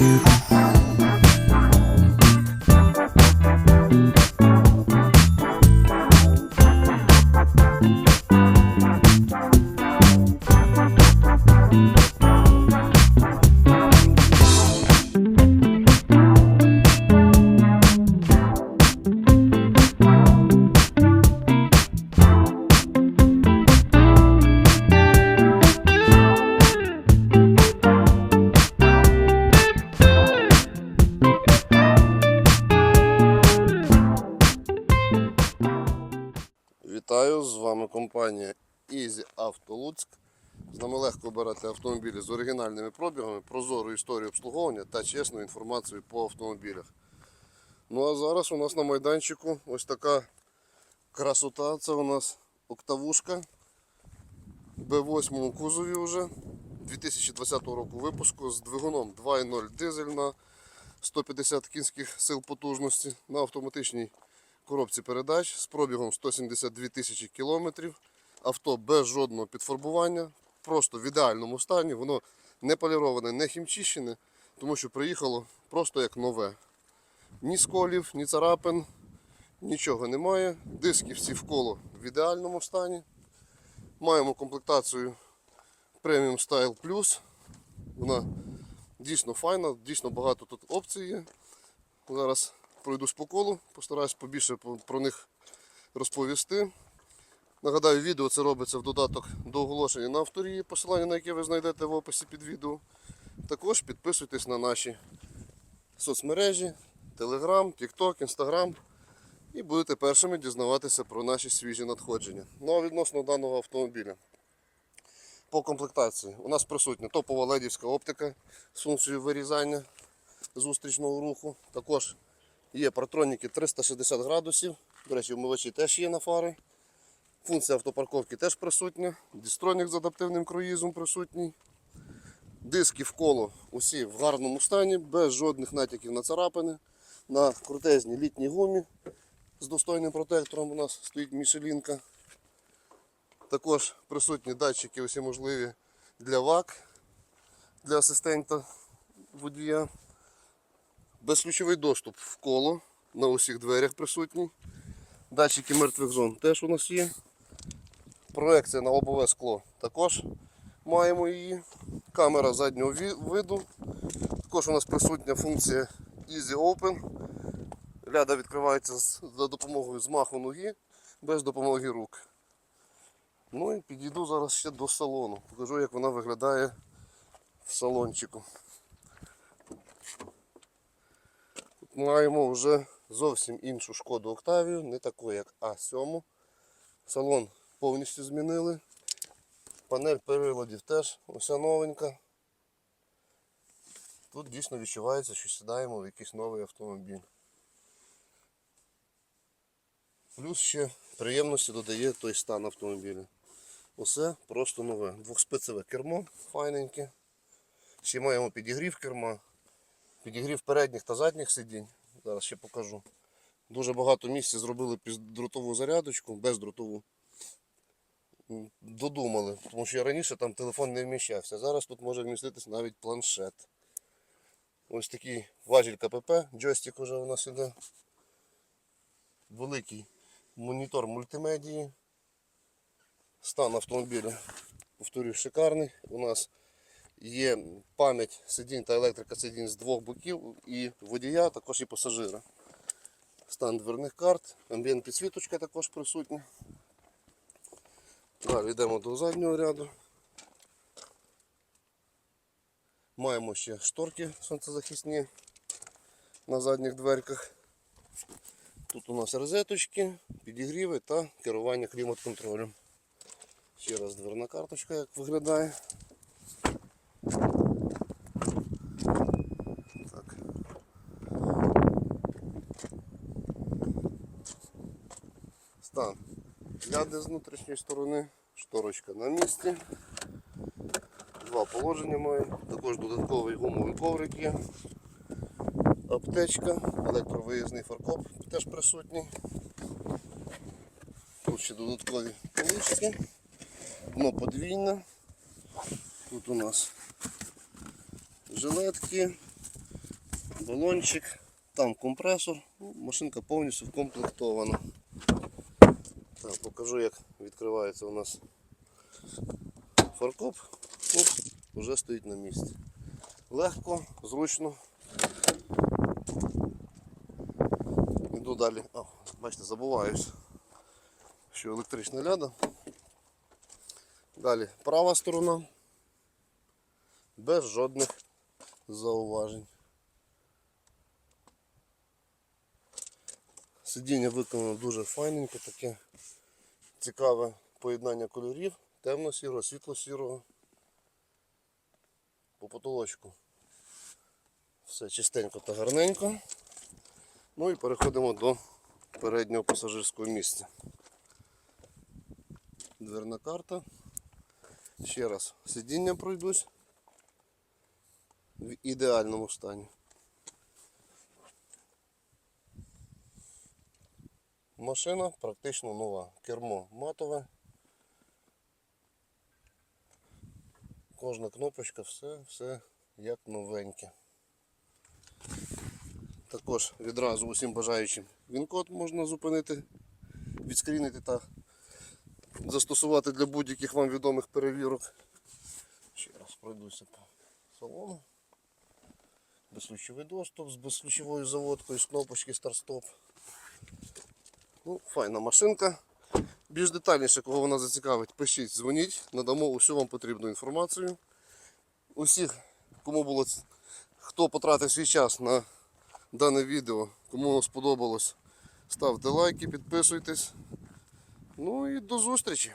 Mm-hmm. Вітаю, з вами компанія Easy Auto Луцьк. З нами легко обирати автомобілі з оригінальними пробігами, прозору історію обслуговування та чесну інформацію по автомобілях. Ну а зараз у нас на майданчику ось така красота. Це у нас октавушка B8 кузові вже 2020 року випуску з двигуном 2.0 дизель на 150 кінських сил потужності на автоматичній коробці передач з пробігом 172 тисячі кілометрів. Авто без жодного підфарбування, просто в ідеальному стані. Воно не поліроване, не хімчищене, тому що приїхало просто як нове. Ні сколів, ні царапин, нічого немає. Диски всі вколо в ідеальному стані. Маємо комплектацію Premium Style Plus. Вона дійсно файна, дійсно багато тут опцій є. Зараз пройдусь по колу, постараюсь побільше про них розповісти. Нагадаю, відео це робиться в додаток до оголошення на авторії, посилання на яке ви знайдете в описі під відео. Також підписуйтесь на наші соцмережі, Telegram, TikTok, Instagram і будете першими дізнаватися про наші свіжі надходження. Ну а відносно даного автомобіля. По комплектації у нас присутня топова ледівська оптика з функцією вирізання зустрічного руху. Також Є протроніки 360 градусів. До речі, вмивачі теж є на фари. Функція автопарковки теж присутня. Дістронік з адаптивним круїзом присутній. Диски в коло усі в гарному стані, без жодних натяків на царапини. На крутезній літній гумі з достойним протектором у нас стоїть мішелінка. Також присутні датчики усі можливі для ВАК, для асистента водія. Безключовий доступ в коло на усіх дверях присутній. Датчики мертвих зон теж у нас є. Проекція на лобове скло також маємо її. Камера заднього виду. Також у нас присутня функція Easy Open. Ляда відкривається за допомогою змаху ноги без допомоги рук. Ну і підійду зараз ще до салону. Покажу, як вона виглядає в салончику. Маємо вже зовсім іншу шкоду Октавію, не таку як А7. Салон повністю змінили. Панель приладів теж уся новенька. Тут дійсно відчувається, що сідаємо в якийсь новий автомобіль. Плюс ще приємності додає той стан автомобіля. Усе просто нове. Двохспицеве кермо файненьке. Ще маємо підігрів керма. Підігрів передніх та задніх сидінь. Зараз ще покажу. Дуже багато місця зробили під дротову зарядочку, бездротову. Додумали, тому що я раніше там телефон не вміщався. Зараз тут може вміститись навіть планшет. Ось такий важіль КПП, джойстик уже у нас іде. Великий монітор мультимедії. Стан автомобіля, повторюю, шикарний. У нас Є пам'ять сидінь та електрика сидінь з двох боків і водія, також і пасажира. Стан дверних карт, амбієнт підсвіточка також присутня. Далі йдемо до заднього ряду. Маємо ще шторки сонцезахисні на задніх дверках. Тут у нас розеточки, підігріви та керування клімат-контролем. Ще раз дверна карточка, як виглядає. Так. Стан. Ляди з внутрішньої сторони, шторочка на місці. Два положення має, також додатковий гумовий коврик є. Аптечка, електровиїзний фаркоп теж присутній. Тут ще додаткові полички. Дно подвійне. Тут у нас жилетки, балончик, там компресор. Ну, Машинка повністю вкомплектована. Так, покажу, як відкривається у нас фаркоп. Оп, вже стоїть на місці. Легко, зручно. Іду далі. О, бачите, забуваюсь, що електрична ляда. Далі права сторона. Без жодних зауважень. Сидіння виконано дуже файненько, таке цікаве поєднання кольорів, темно-сірого, світло-сірого. По потолочку все чистенько та гарненько. Ну і переходимо до переднього пасажирського місця. Дверна карта. Ще раз сидіння пройдусь в ідеальному стані. Машина практично нова. Кермо матове. Кожна кнопочка, все, все як новеньке. Також відразу усім бажаючим він-код можна зупинити, відскрінити та застосувати для будь-яких вам відомих перевірок. Ще раз пройдуся по салону. Безключовий доступ з безключовою заводкою, з кнопочки старт-стоп. Ну, файна машинка. Більш детальніше, кого вона зацікавить, пишіть, дзвоніть, надамо усю вам потрібну інформацію. Усіх, кому було хто потратив свій час на дане відео, кому воно сподобалось, ставте лайки, підписуйтесь. Ну і до зустрічі!